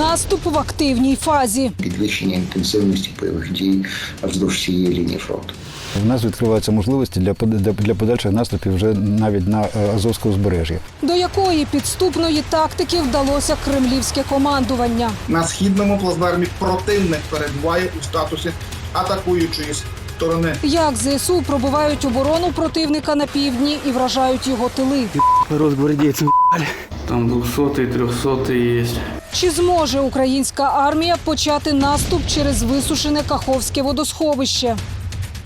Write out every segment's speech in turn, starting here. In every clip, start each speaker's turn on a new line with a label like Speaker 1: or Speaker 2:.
Speaker 1: Наступ в активній фазі.
Speaker 2: підвищення інтенсивності бойових дій вздовж всієї лінії фронту.
Speaker 3: В нас відкриваються можливості для под- для- для подальших наступів вже навіть на е, Азовське узбережжя.
Speaker 1: До якої підступної тактики вдалося кремлівське командування?
Speaker 4: На східному плацдармі противник перебуває у статусі атакуючої сторони.
Speaker 1: Як ЗСУ пробивають оборону противника на півдні і вражають його тили?
Speaker 5: Росгвардейцы Там 200 300 есть.
Speaker 1: Чи зможе українська армія почати наступ через висушене Каховське водосховище?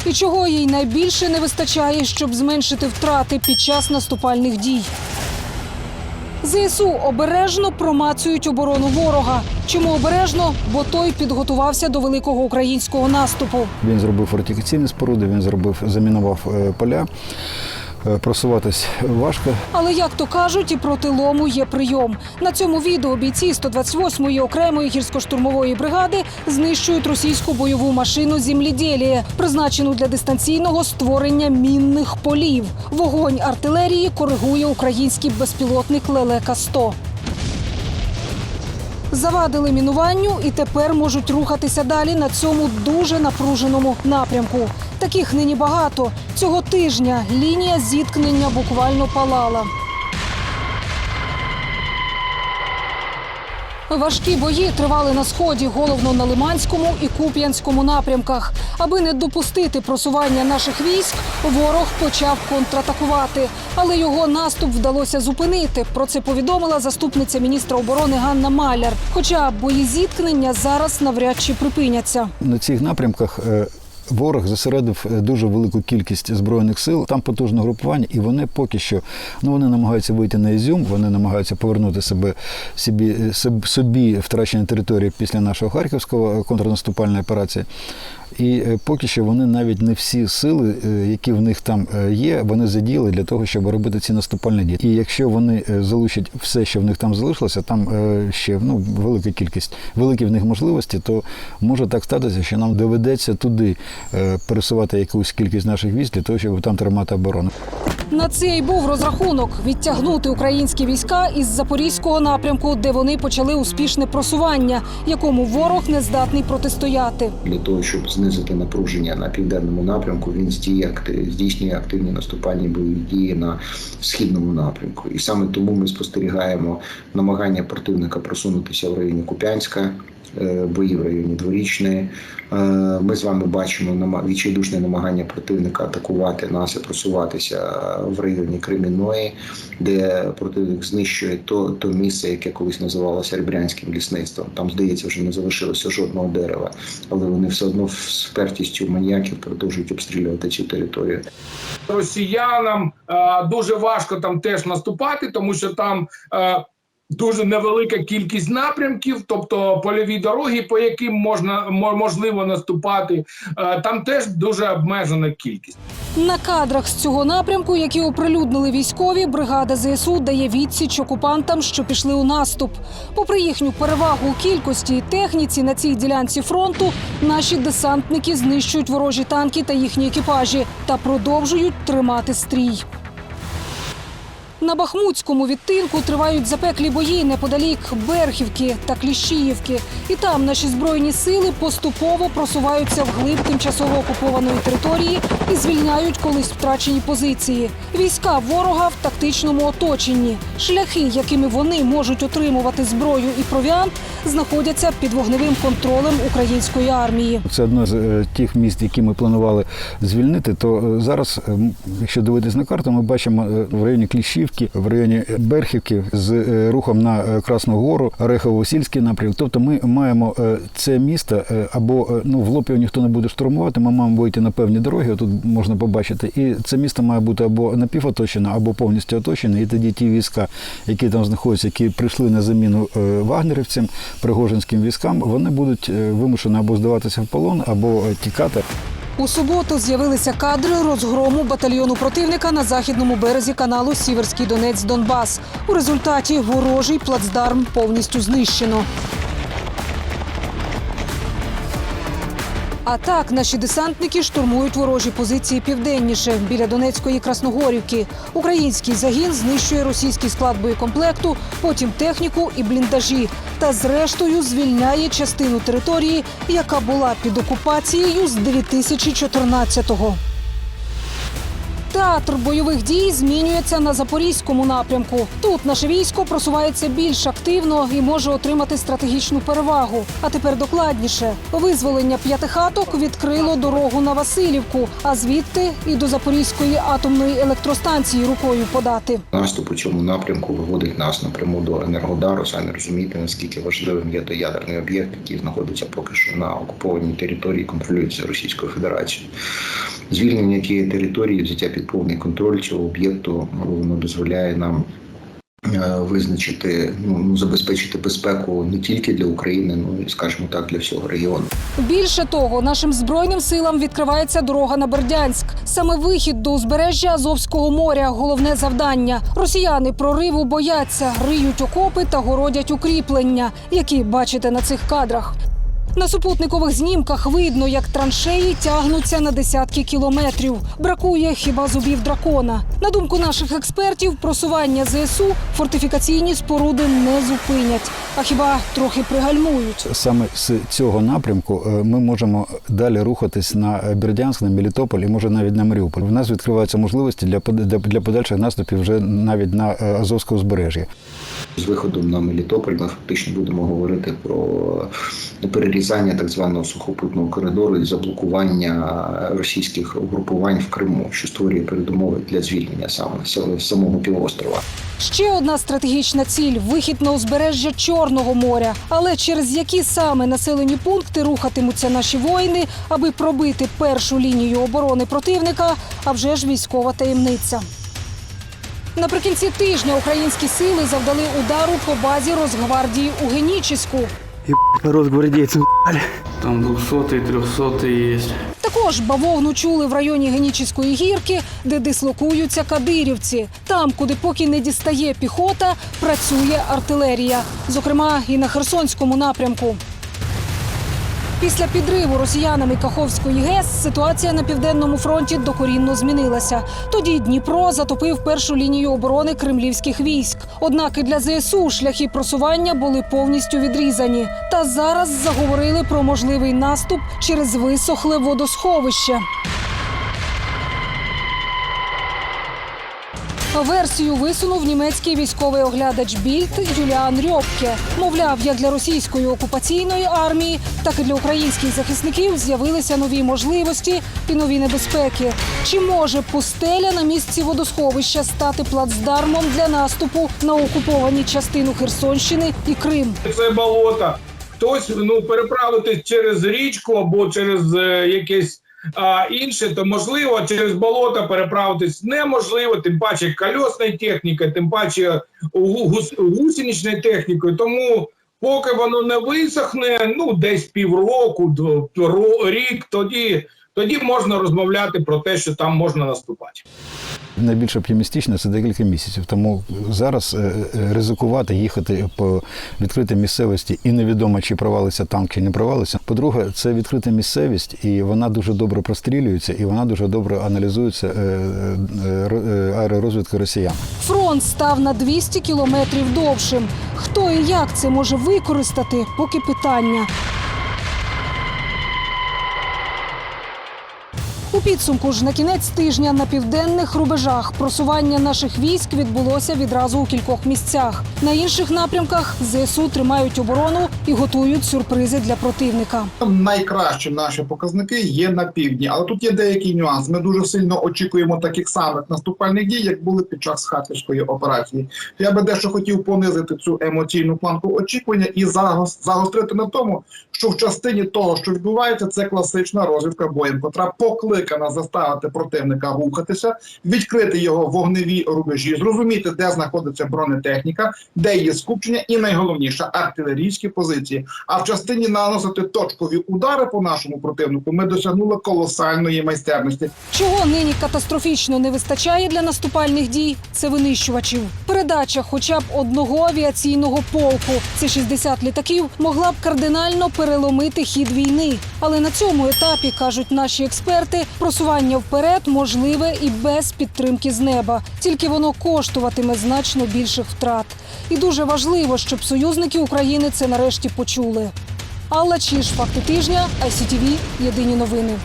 Speaker 1: І чого їй найбільше не вистачає, щоб зменшити втрати під час наступальних дій? ЗСУ обережно промацують оборону ворога. Чому обережно? Бо той підготувався до великого українського наступу.
Speaker 3: Він зробив фортифікаційні споруди, він зробив замінував е, поля. Е, Просуватись важко.
Speaker 1: Але як то кажуть, і проти лому є прийом. На цьому відео бійці 128-ї окремої гірсько-штурмової бригади знищують російську бойову машину «Зімлідєліє», призначену для дистанційного створення мінних полів. Вогонь артилерії коригує український безпілотник Лелека 100 Завадили мінуванню і тепер можуть рухатися далі на цьому дуже напруженому напрямку. Таких нині багато. Цього тижня лінія зіткнення буквально палала. Важкі бої тривали на сході, головно на Лиманському і Куп'янському напрямках. Аби не допустити просування наших військ, ворог почав контратакувати. Але його наступ вдалося зупинити. Про це повідомила заступниця міністра оборони Ганна Маляр. Хоча бої зіткнення зараз навряд чи припиняться.
Speaker 3: На цих напрямках е, ворог зосередив е, дуже велику кількість збройних сил. Там потужне групування, і вони поки що ну вони намагаються вийти на Ізюм, вони намагаються повернути себе собі, е, собі втрачені території після нашого харківського контрнаступальної операції. І е, поки що вони навіть не всі сили, е, які в них там е, є, вони задіяли для того, щоб робити ці наступальні дії. І якщо вони залучать все, що в них там залишилося, там ще ну велика кількість, великі в них можливості, то може так статися, що нам доведеться туди пересувати якусь кількість наших військ для того, щоб там тримати оборону.
Speaker 1: На це й був розрахунок відтягнути українські війська із запорізького напрямку, де вони почали успішне просування, якому ворог не здатний протистояти.
Speaker 2: Для того, щоб знизити напруження на південному напрямку, він здійснює активні наступальні бойові дії на східному напрямку. І саме тому ми спостерігаємо намагання противника просунутися в районі Куп'янська. Е, Бої в районі дворічної. Е, Ми з вами бачимо відчайдушне намагання противника атакувати нас і просуватися в районі Кремінної, де противник знищує то, то місце, яке колись називалося Ребрянським лісництвом. Там, здається, вже не залишилося жодного дерева, але вони все одно з впертістю маніяків продовжують обстрілювати цю територію.
Speaker 6: росіянам е, дуже важко там теж наступати, тому що там е, дуже невелика кількість напрямків, тобто польові дороги, по яким можна мо- можливо наступати. Е, там теж дуже обмежена кількість.
Speaker 1: На кадрах з цього напрямку, які оприлюднили військові, бригада ЗСУ дає відсіч окупантам, що пішли у наступ. Попри їхню перевагу у кількості і техніці на цій ділянці фронту, наші десантники знищують ворожі танки та їхні екіпажі та продовжують тримати стрій. На Бахмутському відтинку тривають запеклі бої неподалік Берхівки та Кліщіївки. І там наші збройні сили поступово просуваються вглиб тимчасово окупованої території і звільняють колись втрачені позиції. Війська ворога в тактичному оточенні. Шляхи, якими вони можуть отримувати зброю і провіант, знаходяться під вогневим контролем української армії.
Speaker 3: Це одне з е, тих міст, які ми планували звільнити. То е, зараз, якщо дивитись на карту, ми бачимо е, в районі Кліщівки, в районі Берхівки з е, рухом на е, Красну Гору, Орехово-Сільський напрямок. Тобто ми маємо е, це місто або ну в його ніхто не буде штурмувати. Ми маємо вийти на певні дороги. Тут можна побачити, і це місто має бути або напівоточене, або повністю оточене. І тоді ті війська, які там знаходяться, які прийшли на заміну вагнерівцям, пригожинським військам, вони будуть вимушені або здаватися в полон, або тікати.
Speaker 1: У суботу з'явилися кадри розгрому батальйону противника на західному березі каналу Сіверський Донець Донбас. У результаті ворожий плацдарм повністю знищено. А так наші десантники штурмують ворожі позиції південніше біля Донецької Красногорівки. Український загін знищує російський склад боєкомплекту, потім техніку і бліндажі. Та зрештою звільняє частину території, яка була під окупацією з 2014-го. Театр бойових дій змінюється на запорізькому напрямку. Тут наше військо просувається більш активно і може отримати стратегічну перевагу. А тепер докладніше визволення п'ятихаток відкрило дорогу на Васильівку, а звідти і до Запорізької атомної електростанції рукою подати.
Speaker 2: Наступ у цьому напрямку виводить нас напряму до Енергодару. Самі розумієте, наскільки важливим є той ядерний об'єкт, який знаходиться поки що на окупованій території, контролюється Російською Федерацією. Звільнення тієї території, взяття під повний контроль цього об'єкту, воно дозволяє нам. е, Визначити, ну забезпечити безпеку не тільки для України, ну і скажімо так, для всього регіону.
Speaker 1: Більше того, нашим збройним силам відкривається дорога на Бердянськ. Саме вихід до узбережжя Азовського моря головне завдання. Росіяни прориву бояться, риють окопи та городять укріплення, які бачите на цих кадрах. На супутникових знімках видно, як траншеї тягнуться на десятки кілометрів. Бракує хіба зубів дракона. На думку наших експертів, просування ЗСУ фортифікаційні споруди не зупинять, а хіба трохи пригальмують.
Speaker 3: Саме з цього напрямку е, ми можемо далі рухатись на Бердянськ, на Мелітополь і може навіть на Маріуполь. У нас відкриваються можливості для для- подальших наступів вже навіть на е, Азовське узбережжя.
Speaker 2: З виходом на Мелітополь ми фактично будемо говорити про перерізання так званого сухопутного коридору і заблокування російських угрупувань в Криму, що створює передумови для звільнення саме самого півострова.
Speaker 1: Ще одна стратегічна ціль вихід на узбережжя Чорного моря. Але через які саме населені пункти рухатимуться наші воїни, аби пробити першу лінію оборони противника, а вже ж військова таємниця. Наприкінці тижня українські сили завдали удару по базі Росгвардії у Генічіську.
Speaker 5: Народ гвардейцев. Там 200 300 есть.
Speaker 1: Також бавовну чули в районі Генічівської гірки, де дислокуються кадирівці. Там, куди поки не дістає піхота, працює артилерія, зокрема і на Херсонському напрямку. Після підриву росіянами Каховської ГЕС ситуація на південному фронті докорінно змінилася. Тоді Дніпро затопив першу лінію оборони кремлівських військ. Однак і для ЗСУ шляхи просування були повністю відрізані. Та зараз заговорили про можливий наступ через висохле водосховище. Версію висунув німецький військовий оглядач Більд Юліан Рьопке. Мовляв, як для російської окупаційної армії, так і для українських захисників з'явилися нові можливості і нові небезпеки. Чи може пустеля на місці водосховища стати плацдармом для наступу на окуповані частину Херсонщини і Крим?
Speaker 6: це болото. Хтось ну переправитись через річку або через е, якесь а, інше, то можливо через болото переправитись неможливо, тим паче кольосною технікою, тим паче гу- техніки. гусеничною технікою. Тому поки воно не висохне, ну десь півроку, рік, тоді, тоді можна розмовляти про те, що там можна наступати.
Speaker 3: Найбільш оптимістично це декілька місяців. Тому зараз е, е, ризикувати їхати по відкритій місцевості і невідомо, чи провалиться танк, чи не провалиться. По-друге, це відкрита місцевість, і вона дуже добре прострілюється, і вона дуже добре аналізується е, ро- аеророзвідка росіян.
Speaker 1: Фронт став на 200 кілометрів довшим. Хто і як це може використати, поки питання. Підсумку ж на кінець тижня на південних рубежах просування наших військ відбулося відразу у кількох місцях. На інших напрямках ЗСУ тримають оборону і готують сюрпризи для противника.
Speaker 4: Найкращі наші показники є на півдні, але тут є деякий нюанс. Ми дуже сильно очікуємо таких самих наступальних дій, як були під час харківської операції. Я би дещо хотів понизити цю емоційну планку очікування і загос- загострити на тому, що в частині того, що відбувається, це класична розвідка боєм, котра покликана заставити противника рухатися, відкрити його вогневі рубежі, зрозуміти, де знаходиться бронетехніка, де є скупчення, і найголовніше артилерійські позиції. А в частині наносити точкові удари по нашому противнику ми досягнули колосальної майстерності.
Speaker 1: Чого нині катастрофічно не вистачає для наступальних дій? Це винищувачів. Передача хоча б одного авіаційного полку. Це 60 літаків могла б кардинально переломити хід війни. Але на цьому етапі кажуть наші експерти, просування вперед можливе і без підтримки з неба. Тільки воно коштуватиме значно більших втрат. І дуже важливо, щоб союзники України це нарешті почули. Алла Чіш, факти тижня, ICTV, Єдині новини.